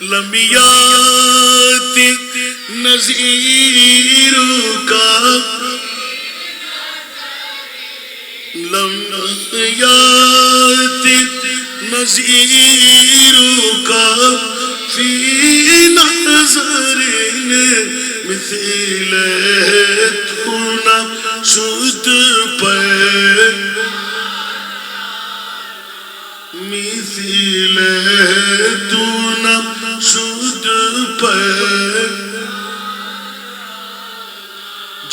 لمیات نظیر کا لمیات نظیر کا فی نظر مثل تھونا سود پر مثل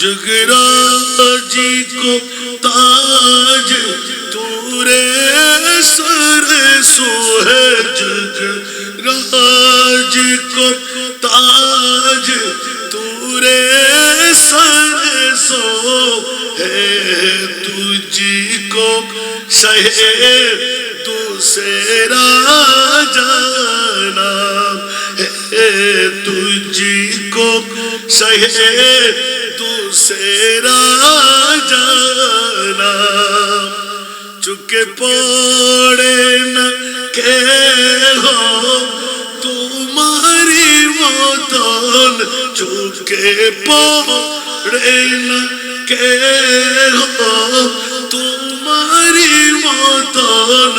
جگرا جی کو تاج، تورے سر سو ہے جگرا جی کو تاج، تورے سر سو ہے تجھ کو سہے دوسرا جانا ہے تجھ کو سہے सहे दूसरा जाना चुके पड़े न के हो तुम्हारी मतन चुके पड़े न के हो तुम्हारी मतन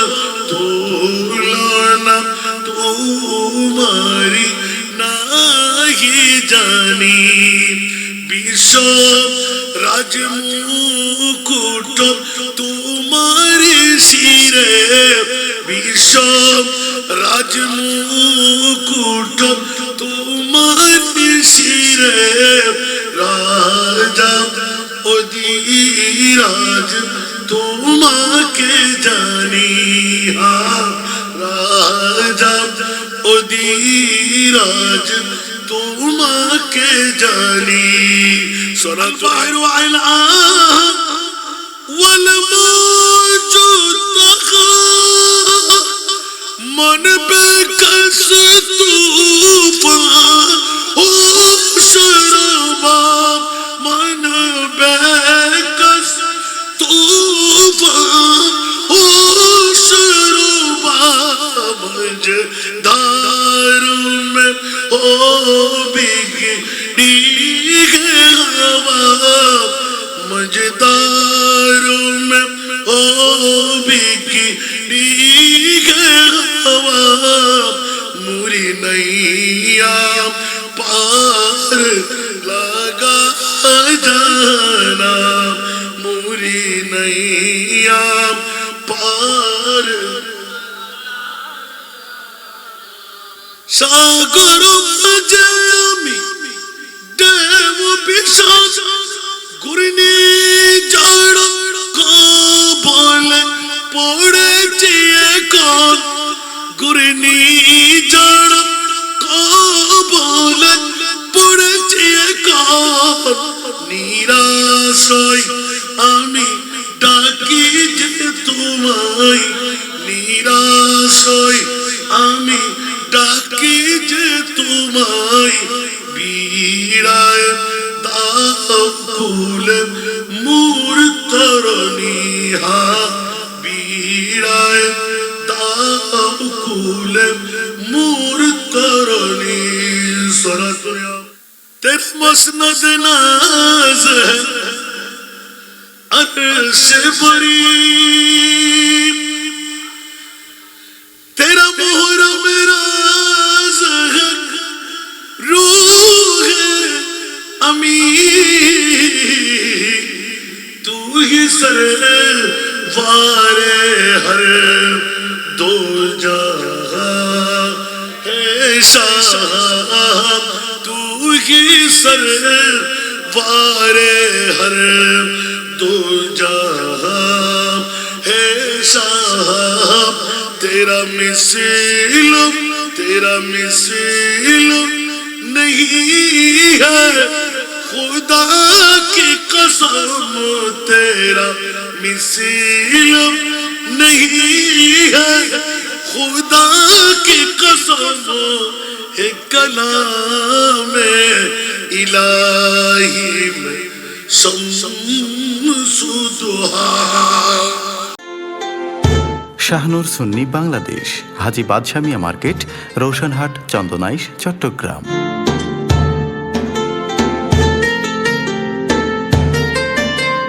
রাজমুকুট তোমার শিরে বিশ্ব রাজমুকুট, তোমার শিরে রাজা অধিরাজ তোমাকে জানি রাজা অধিরাজ তোমাকে জানি شلون طاير وعلقان ولا موجود تخاف من بك طوفان وشربان سمجھداروں میں او ہوا موری پار لگا جانا موری نیا پار ساگر جمی গুরিনি জড় কবলে পড়েছি নিরাশয় আমি ডাকি যে তোমায়। নিরাশয় আমি ডাকি যে তোমায়। বীরায় দাও কুলে মূর হা বীরায় দাও কুলে মূর তরণী সরাতরিয়া তের মসনদ নাজ है अर्श बरी तेरा मोहरा मेरा जहर रूह है अमी तू ही सर वारे हर दो سر وارے ہر دو جہاں ہے صاحب، تیرا مثل تیرا مثل نہیں ہے۔ خدا کی قسم، تیرا مثل نہیں ہے۔ خدا کی قسم ہے کلام میں শাহনুর সুন্নি বাংলাদেশ হাজি বাদশামিয়া মার্কেট রোশনহাট চন্দনাইশ চট্টগ্রাম।